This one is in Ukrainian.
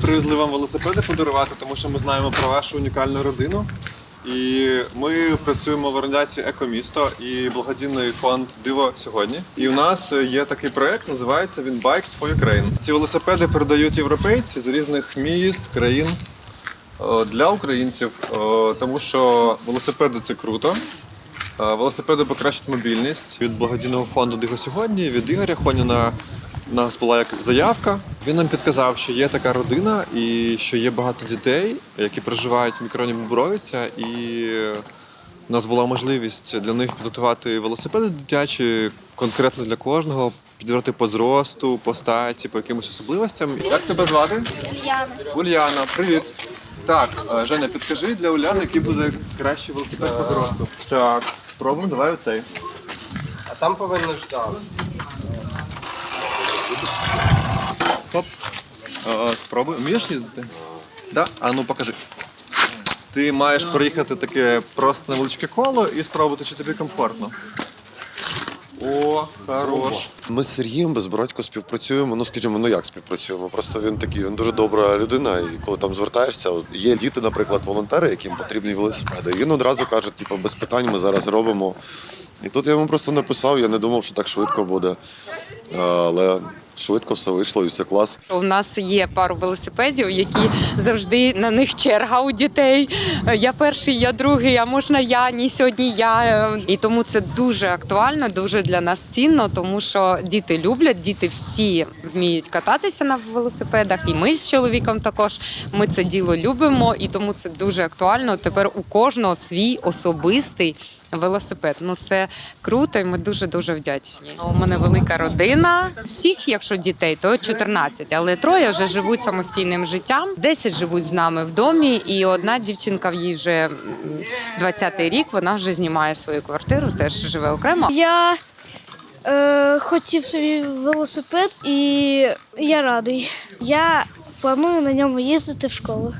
Привезли вам велосипеди подарувати, тому що ми знаємо про вашу унікальну родину. І ми працюємо в організації Екомісто і благодійний фонд Диво сьогодні. І у нас є такий проект, називається він Bikes for Ukraine. Ці велосипеди передають європейці з різних міст, країн е, для українців, е, тому що велосипеди це круто. Е, Велосипеди покращать мобільність від благодійного фонду Диго сьогодні від Ігоря Хоніна. У нас була як заявка. Він нам підказав, що є така родина і що є багато дітей, які проживають в мікрорайоні Бобровиця, і у нас була можливість для них підготувати велосипеди дитячі, конкретно для кожного, підібрати по зросту, по статі, по якимось особливостям. Як тебе звати? Яна. Уляна, привіт. Так, е, Женя, підкажи для Уляни, який буде кращий велосипед по зросту. Так, спробуємо, давай оцей. А там повинно ж так. Хоп. Спробуй. Вмієш їздити? Да? А ну покажи. Ти маєш проїхати таке просто невеличке коло і спробувати, чи тобі комфортно. О, хорош. Ми з Сергієм Безбородько співпрацюємо. Ну, скажімо, ну як співпрацюємо? Просто він такий, він дуже добра людина, і коли там звертаєшся, от є діти, наприклад, волонтери, яким потрібні велосипеди. Він одразу каже, типу, без питань ми зараз робимо. І тут я йому просто написав, я не думав, що так швидко буде. Але швидко все вийшло і все клас. У нас є пару велосипедів, які завжди на них черга у дітей. Я перший, я другий, а можна я, ні сьогодні я. І тому це дуже актуально, дуже для нас цінно, тому що діти люблять, діти всі вміють кататися на велосипедах, і ми з чоловіком також. Ми це діло любимо, і тому це дуже актуально. Тепер у кожного свій особистий. Велосипед, ну це круто, і ми дуже дуже вдячні. У мене велика родина. Всіх, якщо дітей, то 14, але троє вже живуть самостійним життям. 10 живуть з нами в домі, і одна дівчинка в їй вже 20-й рік. Вона вже знімає свою квартиру, теж живе окремо. Я е, хотів собі велосипед і я радий. Я планую на ньому їздити в школу.